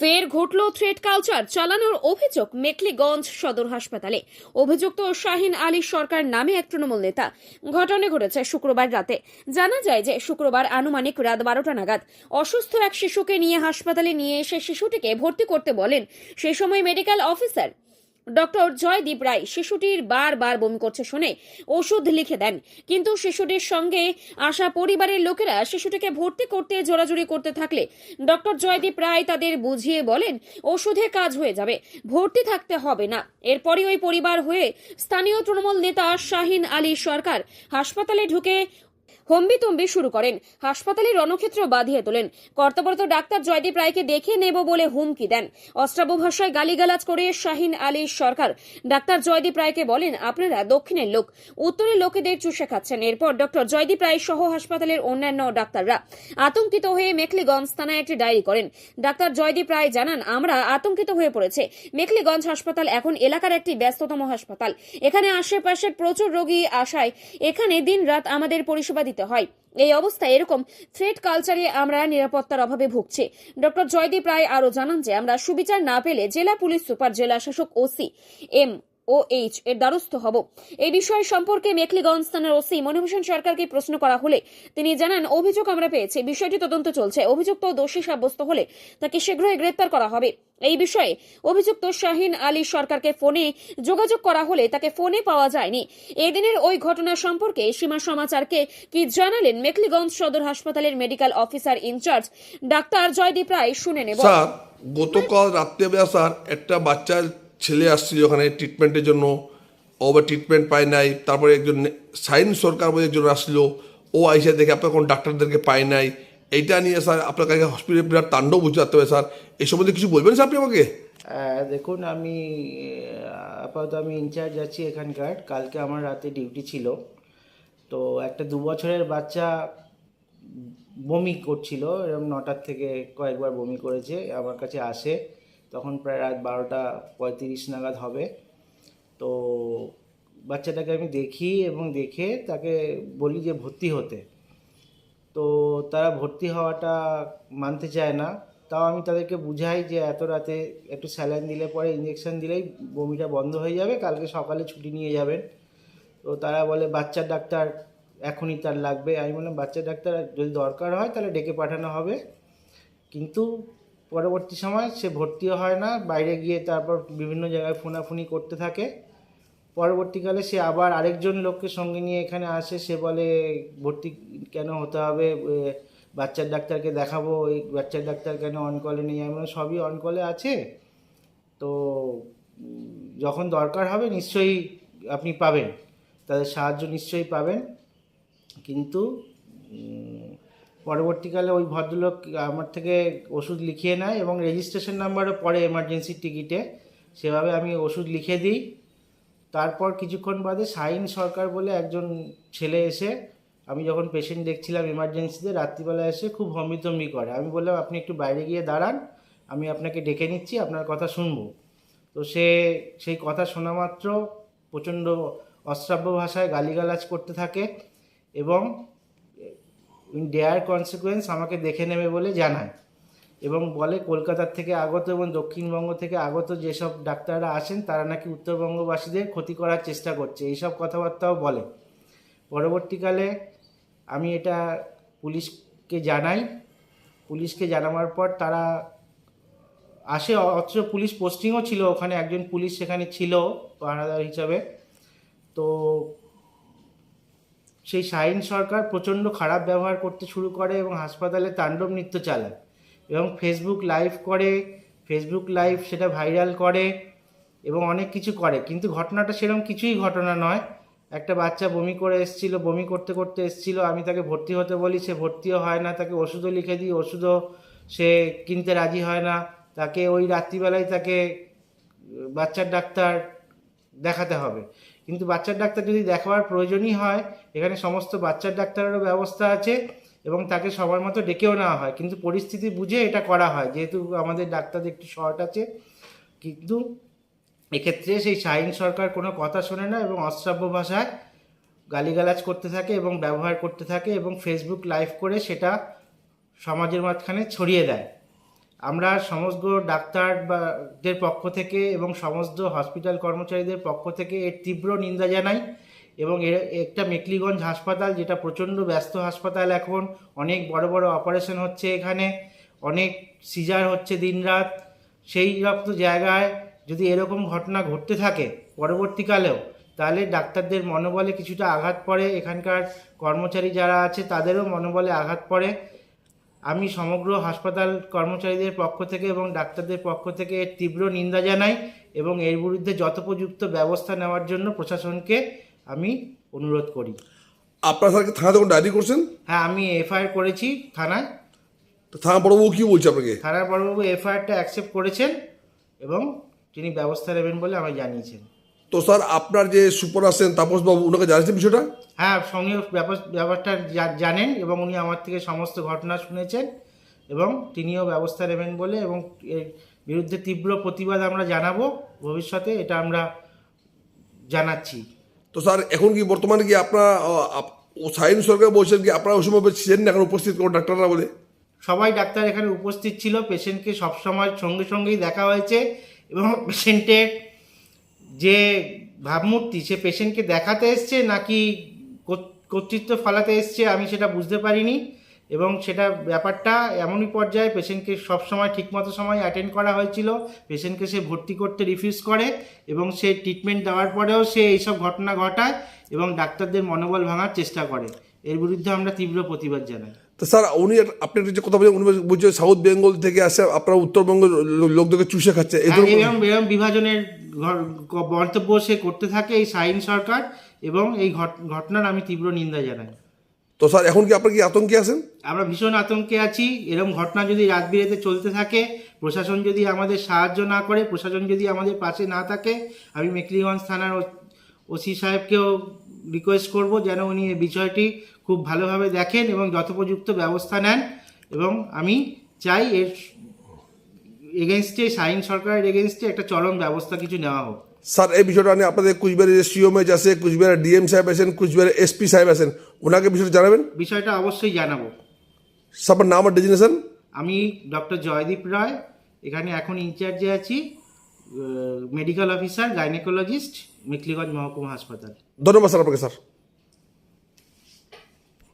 ফের ঘটল thread culture চালানোর অভিযোগ মেকলিগঞ্জ সদর হাসপাতালে। অভিযুক্ত শাহিন আলী সরকার নামে এক তৃণমূল নেতা। ঘটনা ঘটেছে শুক্রবার রাতে। জানা যায় যে শুক্রবার আনুমানিক রাত বারোটা নাগাদ অসুস্থ এক শিশুকে নিয়ে হাসপাতালে নিয়ে এসে শিশুটিকে ভর্তি করতে বলেন। সেই সময় medical officer doctor Joydeep Roy শিশুটির বারবার বমি করছে শুনে ওষুধ লিখে দেন। কিন্তু শিশুটির সঙ্গে আসা পরিবারের লোকেরা শিশুটিকে ভর্তি করতে জোরাজুরি করতে থাকলে ডক্টর জয়দীপ রায় তাদের বুঝিয়ে বলেন, ওষুধে কাজ হয়ে যাবে, ভর্তি থাকতে হবে না। এরপরই ওই পরিবার হয়ে স্থানীয় তৃণমূল নেতা শাহিন আলী সরকার হাসপাতালে ঢুকে হম্বিতম্বি শুরু করেন। হাসপাতালে রণক্ষেত্র বাঁধিয়ে তোলেন। কর্তব্যরত ডাক্তার জয়দীপ রায়কে দেখে নেব বলে হুমকি দেন। অস্ত্রাব্য ভাষায় গালিগালাজ করে শাহিন আলী সরকার। ডাক্তার জয়দীপ রায়কে বলেন, আপনারা দক্ষিণের লোক। উত্তরের লোকেদের চুষে খাচ্ছেন। এরপর ডক্টর জয়দীপ রায় সহ হাসপাতালের অন্যান্য ডাক্তাররা আতঙ্কিত হয়ে মেখলিগঞ্জ থানায় একটি ডায়েরি করেন। ডাক্তার জয়দীপ রায় জানান, আমরা আতঙ্কিত হয়ে পড়েছে। মেখলিগঞ্জ হাসপাতাল এখন এলাকার একটি ব্যস্ততম হাসপাতাল। এখানে আশেপাশের প্রচুর রোগী আসায় এখানে দিন রাত আমাদের পরিষেবা দিতে হয়। এই অবস্থায় এরকম। থ্রেড কালচারে আমরা নিরাপত্তার অভাবে ভুগছি। ডক্টর জয়দীপ রায় আরও জানান যে, আমরা সুবিচার না পেলে জেলা পুলিশ, সুপার জেলা শাসক ওসি এম ও এইচ এর দ্বারস্থ হব। এই বিষয় সম্পর্কে মেখলিগঞ্জ থানার ওসি মনিভূষণ সরকারকে প্রশ্ন করা হলে তিনি জানান, অভিযোগ আমরা পেয়েছি, বিষয়টি তদন্ত চলছে। অভিযুক্ত দোষী সাব্যস্ত হলে তাকে শীঘ্রই গ্রেপ্তার করা হবে। এই বিষয়ে অভিযুক্ত শাহিন আলী সরকারকে ফোনে যোগাযোগ করা হলে তাকে ফোনে পাওয়া যায়নি। এদিনের ওই ঘটনা সম্পর্কে সীমা সমাচারকে কি জানালেন মেখলিগঞ্জ সদর হাসপাতালের medical officer in-charge doctor Joydeep Roy শুনে নেব। গতকাল রাত্রেবেলা স্যার, একটা বাচ্চা ছেলে আসছিল ওখানে ট্রিটমেন্টের জন্য, ও আবার ট্রিটমেন্ট পায় নাই, তারপরে একজন সাইন সরকার বলে একজন আসলো, ও আইসা দেখে আপনার কোনো ডাক্তারদেরকে পায় নাই। এইটা নিয়ে স্যার, আপনার কাছে হসপিটালে বিরাট তাণ্ডব বুঝতে হবে স্যার। এই সম্বন্ধে কিছু বলবেন স্যার আপনি আমাকে? দেখুন, আমি আপাতত আমি ইনচার্জ আছি এখানকার। কালকে আমার রাতে ডিউটি ছিল। তো একটা দু বছরের বাচ্চা বমি করছিল এরকম নটার থেকে কয়েকবার বমি করেছে, আমার কাছে আসে। তখন প্রায় রাত বারোটা পঁয়ত্রিশ নাগাদ হবে। তো বাচ্চাটাকে আমি দেখি এবং দেখে তাকে বলি যে ভর্তি হতে। তো তারা ভর্তি হওয়াটা মানতে চায় না। তাও আমি তাদেরকে বুঝাই যে এত রাতে একটু স্যালাইন দিলে পরে ইঞ্জেকশন দিলেই বমিটা বন্ধ হয়ে যাবে, কালকে সকালে ছুটি নিয়ে যাবেন। তো তারা বলে, বাচ্চার ডাক্তার এখনই তার লাগবে। আমি বললাম, বাচ্চার ডাক্তার যদি দরকার হয় তাহলে ডেকে পাঠানো হবে। কিন্তু পরবর্তী সময় সে ভর্তিও হয় না, বাইরে গিয়ে তারপর বিভিন্ন জায়গায় ফোনাফুনি করতে থাকে। পরবর্তীকালে সে আবার আরেকজন লোককে সঙ্গে নিয়ে এখানে আসে, সে বলে, ভর্তি কেন হতে হবে? বাচ্চার ডাক্তারকে দেখাবো, এই বাচ্চার ডাক্তার কেন অন কলে নেই? আমি সবই অন কলে আছে। তো, যখন দরকার হবে নিশ্চয়ই আপনি পাবেন। তাদের সাহায্য নিশ্চয়ই পাবেন। কিন্তু পরবর্তীকালে ওই ভদ্রলোক আমার থেকে ওষুধ লিখিয়ে নেয় এবং রেজিস্ট্রেশন নাম্বারও পড়ে এমার্জেন্সি টিকিটে সেভাবে আমি ওষুধ লিখে দিই। তারপর কিছুক্ষণ বাদে শাহিন সরকার বলে একজন ছেলে এসে আমি যখন পেশেন্ট দেখছিলাম এমার্জেন্সিতে রাত্রিবেলা এসে খুব হমিতম্বি করে। আমি বললাম, আপনি একটু বাইরে গিয়ে দাঁড়ান, আমি আপনাকে ডেকে নিচ্ছি, আপনার কথা শুনব। তো সে, সেই কথা শোনা মাত্র প্রচণ্ড অশ্রাব্য ভাষায় গালিগালাজ করতে থাকে এবং ইন ডেয়ার কনসিকুয়েন্স আমাকে দেখে নেবে বলে জানায় এবং বলে কলকাতার থেকে আগত এবং দক্ষিণবঙ্গ থেকে আগত যেসব ডাক্তাররা আসেন, তারা নাকি উত্তরবঙ্গবাসীদের ক্ষতি করার চেষ্টা করছে। এইসব কথাবার্তাও বলে। পরবর্তীকালে আমি এটা পুলিশকে জানাই। পুলিশকে জানাবার পর তারা আসে। অথচ পুলিশ পোস্টিংও ছিল। ওখানে একজন পুলিশ সেখানে ছিল, পাহারাদার হিসাবে। তো সেই শাহিন সরকার প্রচণ্ড খারাপ ব্যবহার করতে শুরু করে এবং হাসপাতালে তাণ্ডব নৃত্য চালায় এবং ফেসবুক লাইভ করে ফেসবুক লাইভ সেটা ভাইরাল করে এবং অনেক কিছু করে। কিন্তু ঘটনাটা সেরকম কিছুই ঘটনা নয়। একটা বাচ্চা বমি করে এসেছিল, বমি করতে করতে এসেছিল, আমি তাকে ভর্তি হতে বলি, সে ভর্তিও হয় না, তাকে ওষুধও লিখে দিই, ওষুধও সে কিনতে রাজি হয় না। তাকে ওই রাত্রিবেলায় তাকে বাচ্চার ডাক্তার দেখাতে হবে। কিন্তু বাচ্চার ডাক্তার যদি দেখাবার প্রয়োজনই হয়, এখানে সমস্ত বাচ্চার ডাক্তারেরও ব্যবস্থা আছে এবং তাকে সবার মতো ডেকেও নেওয়া হয়। কিন্তু পরিস্থিতি বুঝে এটা করা হয়। যেহেতু আমাদের ডাক্তারদের একটু শর্ট আছে, কিন্তু এক্ষেত্রে সেই শাহিন সরকার কোনো কথা শোনে না এবং অশ্রাব্য ভাষায় গালিগালাজ করতে থাকে এবং ব্যবহার করতে থাকে এবং ফেসবুক লাইভ করে সেটা সমাজের মাঝখানে ছড়িয়ে দেয়। আমরা সমস্ত ডাক্তারদের পক্ষ থেকে এবং সমস্ত হসপিটাল কর্মচারীদের পক্ষ থেকে এর তীব্র নিন্দা জানাই এবং এর একটা মেকলিগঞ্জ হাসপাতাল, যেটা প্রচণ্ড ব্যস্ত হাসপাতাল এখন, অনেক বড় বড় অপারেশন হচ্ছে এখানে, অনেক সিজার হচ্ছে দিনরাত। সেই রকম জায়গায় যদি এরকম ঘটনা ঘটতে থাকে পরবর্তীকালেও, তাহলে ডাক্তারদের মনোবলে কিছুটা আঘাত পড়ে। এখানকার কর্মচারী যারা আছে, তাদেরও মনোবলে আঘাত পড়ে। আমি সমগ্র হাসপাতাল কর্মচারীদের পক্ষ থেকে এবং ডাক্তারদের পক্ষ থেকে এর তীব্র নিন্দা জানাই এবং এর বিরুদ্ধে যথোপযুক্ত ব্যবস্থা নেওয়ার জন্য প্রশাসনকে আমি অনুরোধ করি। আপনার স্যার কি থানাতে কোনো ডায়েরি করছেন? হ্যাঁ আমি এফআইআর করেছি থানায়। তো থানা বড়বাবু কি বলছে আপনাকে? থানার বড়বাবু এফআইআরটা অ্যাকসেপ্ট করেছেন এবং তিনি ব্যবস্থা নেবেন বলে আমায় জানিয়েছেন। তো স্যার আপনার যে সুপার আছেন তাপস বাবু ওনাকে জানিয়েছেন বিষয়টা? হ্যাঁ সঙ্গে ব্যাপার- ব্যাপারটা জানেন এবং উনি আমার থেকে সমস্ত ঘটনা শুনেছেন এবং তিনিও ব্যবস্থা নেবেন বলে এবং এর বিরুদ্ধে তীব্র প্রতিবাদ আমরা জানাব। ভবিষ্যতে এটা আমরা জানাচ্ছি। তো স্যার এখন কি বর্তমানে কি আপনার ও সাইন সরকার বলছেন কি আপনারা ওই সময় ছিলেন না এখন উপস্থিত কোনো ডাক্তাররা বলে? সবাই ডাক্তার এখানে উপস্থিত ছিল পেশেন্টকে সবসময় সঙ্গে সঙ্গেই দেখা হয়েছে এবং পেশেন্টের যে ভাবমূর্তি সে পেশেন্টকে দেখাতে এসছে নাকি কর্ত- কর্তৃত্ব ফালাতে এসছে আমি সেটা বুঝতে পারিনি এবং সেটা ব্যাপারটা এমনই পর্যায়ে পেশেন্টকে সবসময় ঠিকমতো সময় অ্যাটেন্ড করা হয়েছিল। পেশেন্টকে সে ভর্তি করতে রিফিউজ করে এবং সে ট্রিটমেন্ট দেওয়ার পরেও সে এইসব ঘটনা ঘটায় এবং ডাক্তারদের মনোবল ভাঙার চেষ্টা করে। এর বিরুদ্ধে আমরা তীব্র প্রতিবাদ জানাই। তো স্যার উনি আপনি যে কথা বলছেন উনি বলছে সাউথ বেঙ্গল থেকে আসে আপনারা উত্তরবঙ্গের লোকদেরকে চুষে খাচ্ছে। হ্যাঁ, এরকম এরকম বিভাজনের মন্তব্য সে করতে থাকে এই সাইন সরকার এবং এই ঘটনার আমি তীব্র নিন্দা জানাই। তো স্যার এখন কি আপনার কি আতঙ্কে আছেন? আমরা ভীষণ আতঙ্কে আছি। এরকম ঘটনা যদি রাত বিরেতে চলতে থাকে প্রশাসন যদি আমাদের সাহায্য না করে প্রশাসন যদি আমাদের পাশে না থাকে আমি মেকলিগঞ্জ থানার ওসি সাহেবকেও রিকোয়েস্ট করব যেন উনি এই বিষয়টি খুব ভালোভাবে দেখেন এবং যথোপযুক্ত ব্যবস্থা নেন এবং আমি চাই এর এগেনস্টে সাইন সরকারের এগেনস্টে একটা চরম ব্যবস্থা কিছু নেওয়া হোক। স্যার এই বিষয়টা নিয়ে আপনাদের কুচবিহারের সিওমেজ আছে কুচবিহারের ডিএম সাহেব আছেন কুচবিহারের এসপি সাহেব আছেন ওনাকে বিষয়টা জানাবেন? বিষয়টা অবশ্যই জানাব। স্যার নাম আর ডেজিনেশন? আমি ডক্টর জয়দীপ রায় এখানে এখন ইনচার্জে আছি। মেডিকেল অফিসার গাইনেকোলজিস্ট মেকলিগঞ্জ মহকুমা হাসপাতাল। ধন্যবাদ স্যার আপনাকে স্যার।